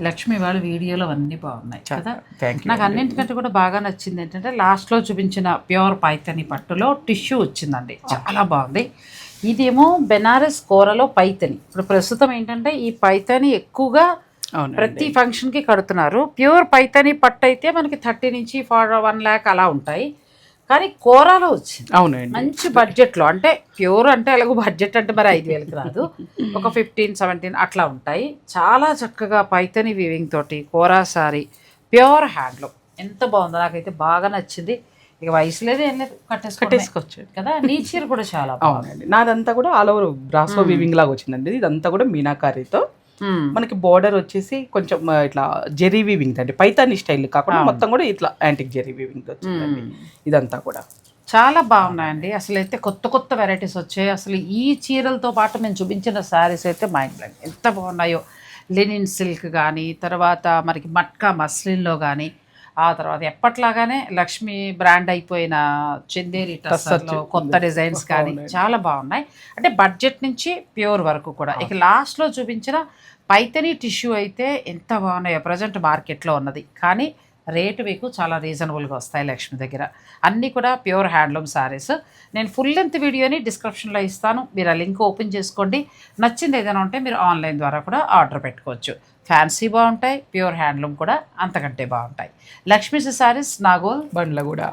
లక్ష్మి వాళ్ళ వీడియోలో అన్నీ బాగున్నాయి కదా? నాకు అన్నింటికంటే కూడా బాగా నచ్చింది ఏంటంటే లాస్ట్లో చూపించిన ప్యూర్ పైతని పట్టులో టిష్యూ వచ్చిందండి. చాలా బాగుంది. ఇదేమో బెనారస్ కూరలో పైతని. ఇప్పుడు ప్రస్తుతం ఏంటంటే ఈ పైతని ఎక్కువగా ప్రతి ఫంక్షన్కి కడుతున్నారు. ప్యూర్ పైతని పట్టు అయితే మనకి థర్టీ నుంచి ఫార్ వన్ ల్యాక్ అలా ఉంటాయి. కానీ కూరలో వచ్చింది. అవునండి. మంచి బడ్జెట్లో అంటే ప్యూర్ అంటే అలాగో బడ్జెట్ అంటే మరి ఐదు వేలకు రాదు. ఒక ఫిఫ్టీన్ సెవెంటీన్ అట్లా ఉంటాయి. చాలా చక్కగా పైతని వీవింగ్ తోటి కోరా సారీ ప్యూర్ హ్యాండ్లూమ్. ఎంత బాగుందో నాకైతే బాగా నచ్చింది. ఇక వయసు లేదు ఏం లేదు కట్టేసుకోవడమే. కట్టేసుకోవచ్చు కదా నీ చీర కూడా చాలా బాగుంది. అవునండి. నాదంతా కూడా ఆల్ ఓవర్ బ్రాసో వివింగ్ లాగా వచ్చిందండి. ఇదంతా కూడా మీనాకారీతో. మనకి బోర్డర్ వచ్చేసి కొంచెం ఇట్లా జెరీ వీవింగ్ అండి. పైతాని స్టైల్ కాకుండా మొత్తం కూడా ఇట్లా యాంటిక్ జెరీ వీవింగ్ వచ్చిందండి. ఇదంతా కూడా. చాలా బాగున్నాయండి. అసలు అయితే కొత్త కొత్త వెరైటీస్ వచ్చాయి. అసలు ఈ చీరలతో పాటు మేము చూపించిన శారీస్ అయితే మైండ్ బ్లాంక్ ఎంత బాగున్నాయో. లెనిన్ సిల్క్ కానీ తర్వాత మనకి మట్కా మస్లిన్లో కానీ ఆ తర్వాత ఎప్పట్లాగానే లక్ష్మి బ్రాండ్ అయిపోయిన చందేరి టస్సర్లో కొత్త డిజైన్స్ కానీ చాలా బాగున్నాయి. అంటే బడ్జెట్ నుంచి ప్యూర్ వరకు కూడా. ఇక లాస్ట్లో చూపించిన పైతని టిష్యూ అయితే ఎంత బాగున్నాయో ప్రజెంట్ మార్కెట్లో ఉన్నది. కానీ రేటు మీకు చాలా రీజనబుల్గా వస్తాయి లక్ష్మి దగ్గర. అన్నీ కూడా ప్యూర్ హ్యాండ్లూమ్ సారీస్ నేను ఫుల్ లెంత్ వీడియోని డిస్క్రిప్షన్లో ఇస్తాను. మీరు ఆ లింక్ ఓపెన్ చేసుకోండి. నచ్చింది ఏదైనా ఉంటే మీరు ఆన్లైన్ ద్వారా కూడా ఆర్డర్ పెట్టుకోవచ్చు. ఫ్యాన్సీ బాగుంటాయి ప్యూర్ హ్యాండ్లూమ్ కూడా అంతకంటే బాగుంటాయి. లక్ష్మీ సారీస్ నాగోల్ బండ్ల కూడా